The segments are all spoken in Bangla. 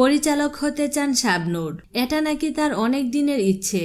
পরিচালক হতে চান শাবনূর। এটা নাকি তার অনেক দিনের ইচ্ছে।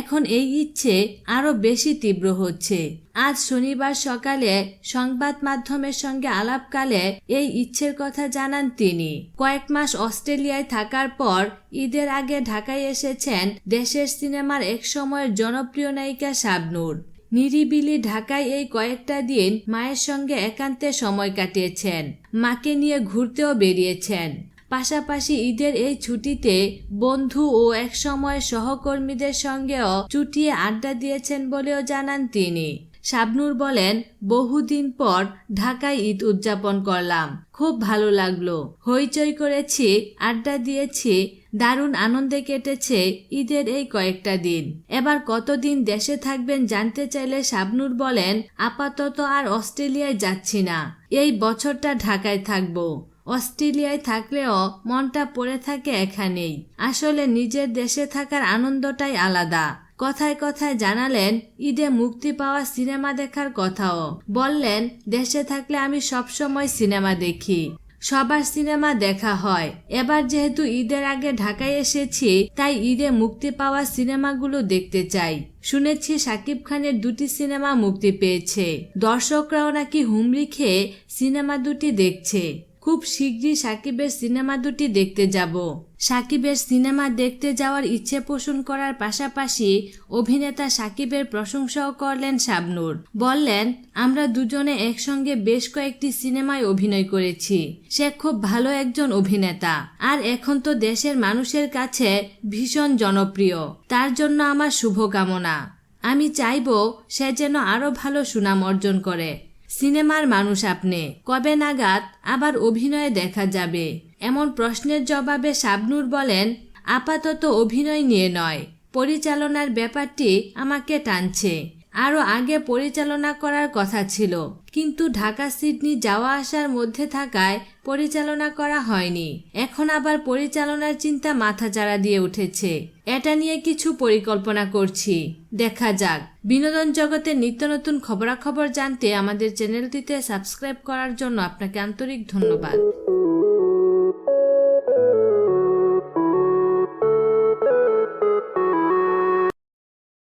এখন এই ইচ্ছে আরও বেশি তীব্র হচ্ছে। আজ শনিবার সকালে সংবাদ মাধ্যমের সঙ্গে আলাপকালে এই ইচ্ছের কথা জানান তিনি। কয়েক মাস অস্ট্রেলিয়ায় থাকার পর ঈদের আগে ঢাকায় এসেছেন দেশের সিনেমার এক সময়ের জনপ্রিয় নায়িকা শাবনুর। নিরিবিলি ঢাকায় এই কয়েকটা দিন মায়ের সঙ্গে একান্তে সময় কাটিয়েছেন। মাকে নিয়ে ঘুরতেও বেরিয়েছেন। পাশাপাশি ঈদের এই ছুটিতে বন্ধু ও একসময় সহকর্মীদের সঙ্গেও চুটিয়ে আড্ডা দিয়েছেন বলেও জানান তিনি। শাবনুর বলেন, বহুদিন পর ঢাকায় ঈদ উদযাপন করলাম। খুব ভালো লাগল। হইচই করেছি, আড্ডা দিয়েছি, দারুণ আনন্দে কেটেছে ঈদের এই কয়েকটা দিন। এবার কতদিন দেশে থাকবেন জানতে চাইলে শাবনুর বলেন, আপাতত আর অস্ট্রেলিয়ায় যাচ্ছি না। এই বছরটা ঢাকায় থাকব। অস্ট্রেলিয়ায় থাকলেও মনটা পড়ে থাকে এখানেই। আসলে নিজের দেশে থাকার আনন্দটাই আলাদা। কথায় কথায় জানালেন, ঈদে মুক্তি পাওয়া সিনেমা দেখার কথাও। বললেন, দেশে থাকলে আমি সবসময় সিনেমা দেখি। সবার সিনেমা দেখা হয়। এবার যেহেতু ঈদের আগে ঢাকায় এসেছি, তাই ঈদে মুক্তি পাওয়া সিনেমাগুলো দেখতে চাই। শুনেছি সাকিব খানের দুটি সিনেমা মুক্তি পেয়েছে। দর্শকরাও নাকি হুমড়ি খেয়ে সিনেমা দুটি দেখছে। খুব শীঘ্রই সাকিবের সিনেমা দুটি দেখতে যাব। সাকিবের সিনেমা দেখতে যাওয়ার ইচ্ছে পোষণ করার পাশাপাশি অভিনেতা সাকিবের প্রশংসাও করলেন শাবনূর। বললেন, আমরা দুজনে একসঙ্গে বেশ কয়েকটি সিনেমায় অভিনয় করেছি। সে খুব ভালো একজন অভিনেতা। আর এখন তো দেশের মানুষের কাছে ভীষণ জনপ্রিয়। তার জন্য আমার শুভকামনা। আমি চাইব সে যেন আরও ভালো সুনাম অর্জন করে। সিনেমার মানুষ আপনি। কবে নাগাদ আবার অভিনয়ে দেখা যাবে? এমন প্রশ্নের জবাবে শাবনুর বলেন, আপাতত অভিনয় নিয়ে নয়। পরিচালনার ব্যাপারটি আমাকে টানছে। আরও আগে পরিচালনা করার কথা ছিল। কিন্তু ঢাকা সিডনি যাওয়া আসার মধ্যে থাকায় পরিচালনা করা হয়নি। এখন আবার পরিচালনার চিন্তা মাথাচাড়া দিয়ে উঠেছে। এটা নিয়ে কিছু পরিকল্পনা করছি। দেখা যাক। বিনোদন জগতের নিত্য নতুন খবরাখবর জানতে আমাদের চ্যানেলটিতে সাবস্ক্রাইব করার জন্য আপনাকে আন্তরিক ধন্যবাদ।